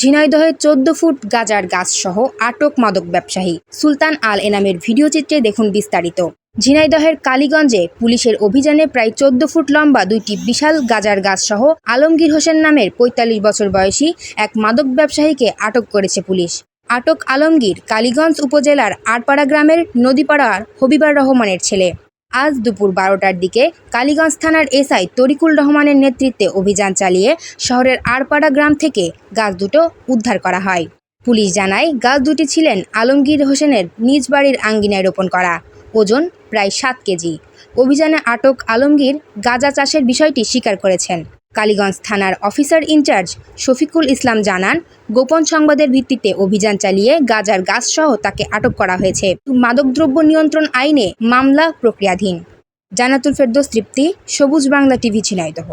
ঝিনাইদহে চোদ্দ ফুট গাজার গাছসহ আটক মাদক ব্যবসায়ী সুলতান আল এনামের ভিডিও চিত্রে দেখুন বিস্তারিত। ঝিনাইদহের কালীগঞ্জে পুলিশের অভিযানে প্রায় চোদ্দ ফুট লম্বা দুইটি বিশাল গাজার গাছসহ আলমগীর হোসেন নামের পঁয়তাল্লিশ বছর বয়সী এক মাদক ব্যবসায়ীকে আটক করেছে পুলিশ। আটক আলমগীর কালীগঞ্জ উপজেলার আটপাড়া গ্রামের নদীপাড়ার হবিবার রহমানের ছেলে। আজ দুপুর বারোটার দিকে কালীগঞ্জ থানার এসআই তরিকুল রহমানের নেতৃত্বে অভিযান চালিয়ে শহরের আরপাড়া গ্রাম থেকে গাছ দুটো উদ্ধার করা হয়। পুলিশ জানায়, গাছ দুটি ছিলেন আলমগীর হোসেনের নিজ বাড়ির আঙ্গিনায় রোপণ করা। ওজন প্রায় সাত কেজি। অভিযানে আটক আলমগীর গাঁজা চাষের বিষয়টি স্বীকার করেছেন। কালীগঞ্জ থানার অফিসার ইনচার্জ শফিকুল ইসলাম জানান, গোপন সংবাদের ভিত্তিতে অভিযান চালিয়ে গাজার গাছসহ তাকে আটক করা হয়েছে। মাদকদ্রব্য নিয়ন্ত্রণ আইনে মামলা প্রক্রিয়াধীন। জানাতুল ফেরদোস, তৃপ্তি, সবুজ বাংলা টিভি, ঝিনাইদহ।